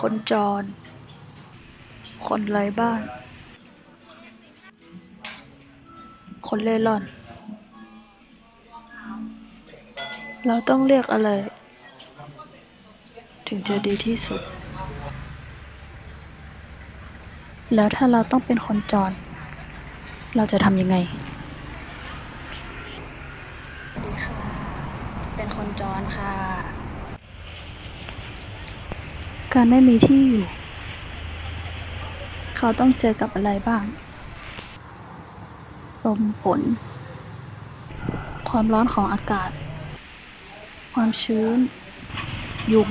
คนจร คนไร้บ้าน คนเล่ร่อน เราต้องเรียกอะไร ถึงจะดีที่สุด แล้วถ้าเราต้องเป็นคนจร เราจะทำยังไงสวัสดีค่ะ เป็นคนจรค่ะ การไม่มีที่อยู่ เขาต้องเจอกับอะไรบ้าง ลมฝน ความร้อนของอากาศ ความชื้น ยุง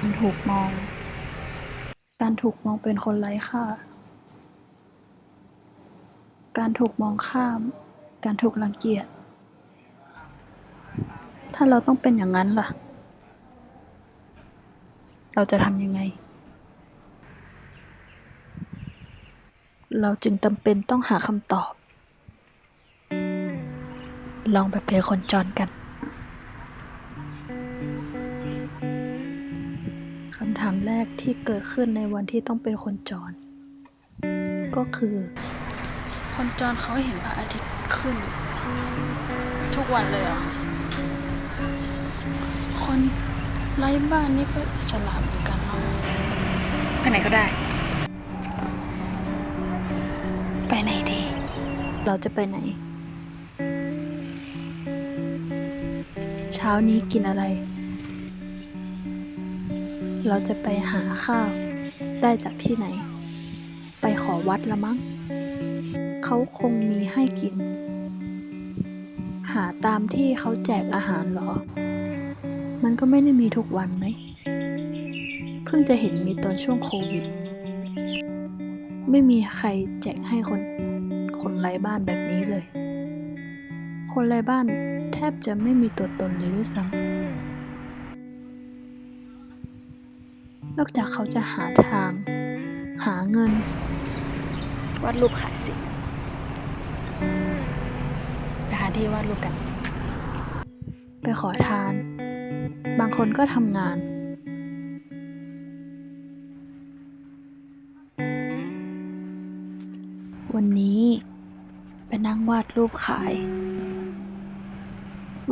การถูกมอง การถูกมองเป็นคนไร้ค่า การถูกมองข้าม การถูกรังเกียจ ถ้าเราต้องเป็นอย่างนั้นล่ะ เราจะทำยังไง เราจึงจำเป็นต้องหาคำตอบ ลองไปเป็นคนจรกันคำถามแรกที่เกิดขึ้นในวันที่ต้องเป็นคนจร ก็คือ คนจรเขาเห็นพระอาทิตย์ขึ้น ทุกวันเลยเหรอ คนไร้บ้านนี่ก็สลามเหมือนกันเนาะไปไหนก็ได้ ไปไหนดี เราจะไปไหน เช้านี้กินอะไร เราจะไปหาข้าวได้จากที่ไหน ไปขอวัดละมั้ง เขาคงมีให้กิน หาตามที่เขาแจกอาหารเหรอ มันก็ไม่ได้มีทุกวันไหม เพิ่งจะเห็นมีตอนช่วงโควิด ไม่มีใครแจกให้คนคนไร้บ้านแบบนี้เลย คนไร้บ้านแทบจะไม่มีตัวตนเลยด้วยซ้ำนอกจากเขาจะหาทาง หาเงินวาดรูปขายสิไปหาที่วาดรูปกัน ไปขอทานบางคนก็ทำงาน วันนี้ไปนั่งวาดรูปขาย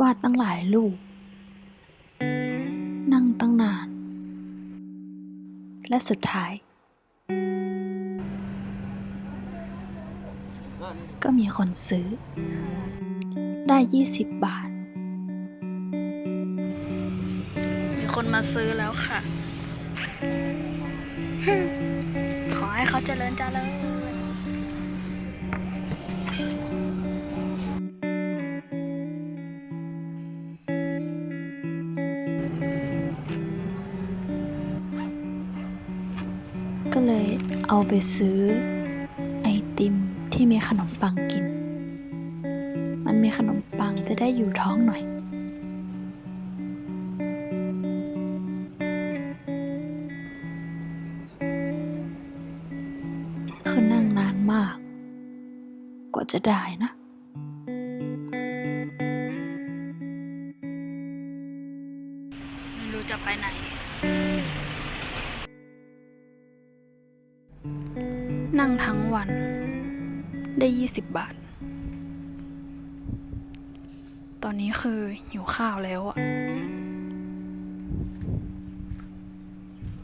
วาดตั้งหลายรูป นั่งตั้งนาน และสุดท้าย ก็มีคนซื้อ ได้ 20 บาท คนมาซื้อแล้วค่ะ ขอให้เขาเจริญเจริญก็เลยเอาไปซื้อไอติมที่มีขนมปังกิน มันมีขนมปังจะได้อยู่ท้องหน่อย จะได้นะไม่รู้จะไปไหน นั่งทั้งวัน ได้20บาท ตอนนี้คือหิวข้าวแล้วอะ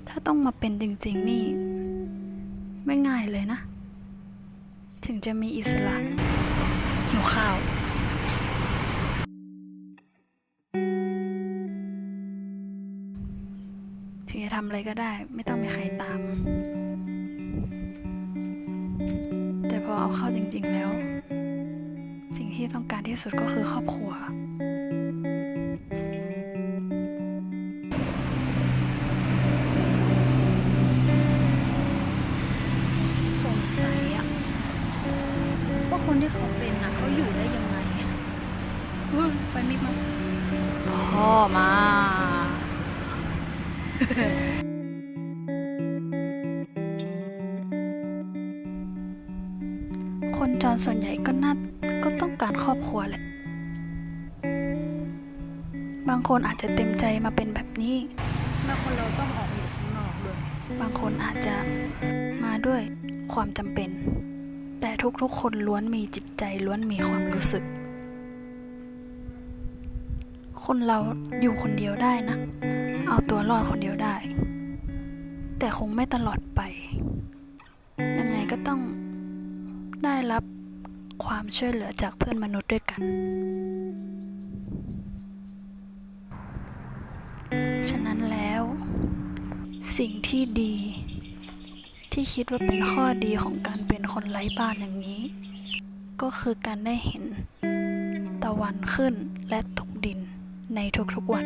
ถ้าต้องมาเป็นจริง ๆ นี่ ไม่ง่ายเลยนะ ถึงจะมีอิสระหิวข้าวถึงจะทำอะไรก็ได้ ไม่ต้องมีใครตาม แต่พอเอาเข้าจริง ๆแล้ว สิ่งที่ต้องการที่สุดก็คือครอบครัว พ่อมาคนจรส่วนใหญ่ก็น่าก็ต้องการครอบครัวแหละ บางคนอาจจะเต็มใจมาเป็นแบบนี้ บางคนเราต้องออกอยู่ข้างนอกด้วย บางคนอาจจะมาด้วยความจำเป็น แต่ทุกๆคนล้วนมีจิตใจล้วนมีความรู้สึก คนเราอยู่คนเดียวได้นะ เอาตัวรอดคนเดียวได้ แต่คงไม่ตลอดไป ยังไงก็ต้องได้รับความช่วยเหลือจากเพื่อนมนุษย์ด้วยกัน ฉะนั้นแล้ว สิ่งที่ดี ที่คิดว่าเป็นข้อดีของการเป็นคนไร้บ้านอย่างนี้ ก็คือการได้เห็นตะวันขึ้นและตกดิน ในทุกๆวัน